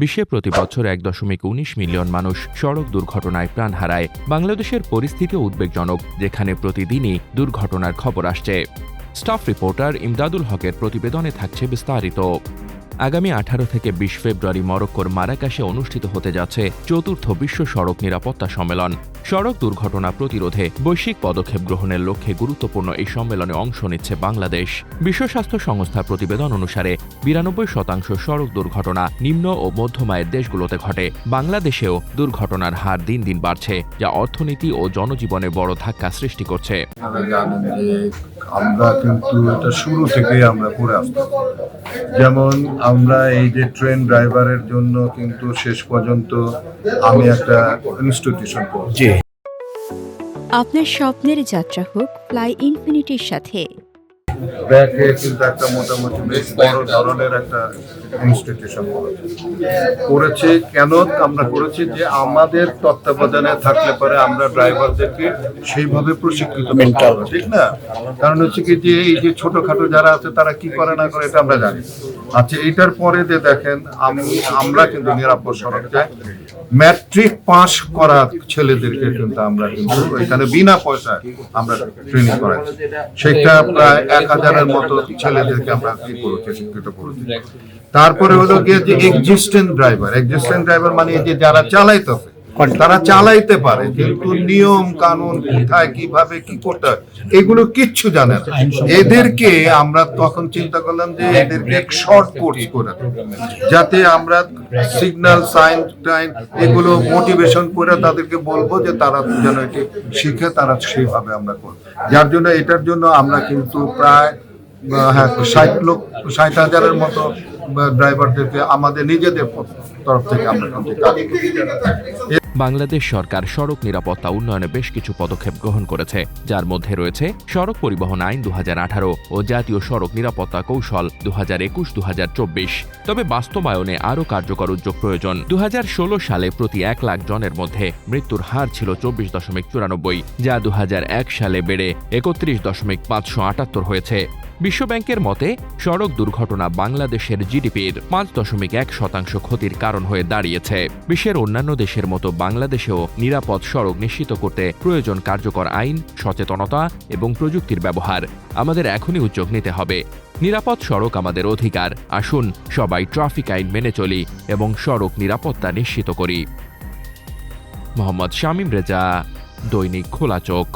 বিশ্বে প্রতি বছর এক দশমিক উনিশ মিলিয়ন মানুষ সড়ক দুর্ঘটনায় প্রাণ হারায়। বাংলাদেশের পরিস্থিতি উদ্বেগজনক, যেখানে প্রতিদিনই দুর্ঘটনার খবর আসছে। স্টাফ রিপোর্টার ইমদাদুল হকের প্রতিবেদনে থাকছে বিস্তারিত। আগামী আঠারো থেকে বিশ ফেব্রুয়ারি মরক্কোর মারাকাশে অনুষ্ঠিত হতে যাচ্ছে চতুর্থ বিশ্ব সড়ক নিরাপত্তা সম্মেলন। সড়ক দুর্ঘটনা প্রতিরোধে বৈশ্বিক পদক্ষেপ গ্রহণের লক্ষ্যে গুরুত্বপূর্ণ এই সম্মেলনে অংশ নিচ্ছে বাংলাদেশ। বিশ্ব স্বাস্থ্য সংস্থার প্রতিবেদন অনুসারে, বিরানব্বই শতাংশ সড়ক দুর্ঘটনা নিম্ন ও মধ্যমায়ের দেশগুলোতে ঘটে। বাংলাদেশেও দুর্ঘটনার হার দিন দিন বাড়ছে, যা অর্থনীতি ও জনজীবনে বড় ধাক্কা সৃষ্টি করছে। আমরা কিন্তু এটা শুরু থেকেই আমরা করে আসতাম যেমন আমরা এই যে ট্রেন ড্রাইভারের জন্য কিন্তু শেষ পর্যন্ত আমি একটা ইনস্টিটিউশন করছি আপনার স্বপ্নের যাত্রা হোক ফ্লাই ইনফিনিটির সাথে ব্যাকে কিন্তু একটা মোটামুটি বেশ বড় ধরনের একটা ইনস্টিটিউশন করেছে কেন? আমরা করেছি যে আমাদের তত্ত্বাবধানে থাকলে পরে আমরা ড্রাইভারদেরকে সেইভাবে প্রশিক্ষিত পারব, ঠিক না? কারণ হচ্ছে কি যে এই যে ছোটখাটো যারা আছে তারা কি করে না করে এটা আমরা জানি। আচ্ছা এটার পরে যে দেখেন আমি আমরা কিন্তু নিরাপদ সড়ক যাই। ম্যাট্রিক পাস করা ছেলেদেরকে কিন্তু আমরা কিন্তু এখানে বিনা পয়সায় আমরা ট্রেনিং করাচ্ছি। সেটা প্রায় এক হাজারের মতো ছেলেদেরকে আমরা কি করেছি শিক্ষিত করেছি তারপরে হলো গিয়ে যে এক্সিস্টেন্ট ড্রাইভার এক্সিস্টেন্ট ড্রাইভার মানে যে যারা চালাইতেছে তারা চালাইতে পারে, কিন্তু নিয়ম, কানুন, কোথায়, কীভাবে, কি করতে হয়, এগুলো কিচ্ছু জানে না। এদেরকে আমরা তখন চিন্তা করলাম যে এদেরকে শর্ট কোর্স করে যাতে আমরা সিগন্যাল সাইন টাইন এগুলো মোটিভেশন করে তাদেরকে বলব যে তারা যেন এটি শিখে, তারা সেইভাবে আমরা করব। যার জন্য এটার জন্য আমরা কিন্তু প্রায় হ্যাঁ ষাট লোক, ষাট হাজারের মতো ড্রাইভারদেরকে আমাদের নিজেদের তরফ থেকে আমরা বাংলাদেশ সরকার সড়ক নিরাপত্তা উন্নয়নে বেশ কিছু পদক্ষেপ গ্রহণ করেছে, যার মধ্যে রয়েছে সড়ক পরিবহন আইন দু হাজার আঠারো ও জাতীয় সড়ক নিরাপত্তা কৌশল দু হাজার একুশ তবে বাস্তবায়নে আরও কার্যকর উদ্যোগ প্রয়োজন। দু হাজার ষোলো সালে প্রতি এক লাখ জনের মধ্যে মৃত্যুর হার ছিল চব্বিশ দশমিক চুরানব্বই, যা দু সালে বেড়ে একত্রিশ দশমিক পাঁচশো আটাত্তর হয়েছে। বিশ্বব্যাংকের মতে, সড়ক দুর্ঘটনা বাংলাদেশের জিডিপির পাঁচ দশমিক এক শতাংশ ক্ষতির কারণ হয়ে দাঁড়িয়েছে। বিশ্বের অন্যান্য দেশের মতো বাংলাদেশেও নিরাপদ সড়ক নিশ্চিত করতে প্রয়োজন কার্যকর আইন, সচেতনতা এবং প্রযুক্তির ব্যবহার। আমাদের এখনই উদ্যোগ নিতে হবে। নিরাপদ সড়ক আমাদের অধিকার। আসুন সবাই ট্রাফিক আইন মেনে চলি এবং সড়ক নিরাপত্তা নিশ্চিত করি। মোহাম্মদ শামীম রেজা, দৈনিক খোলা চোখ।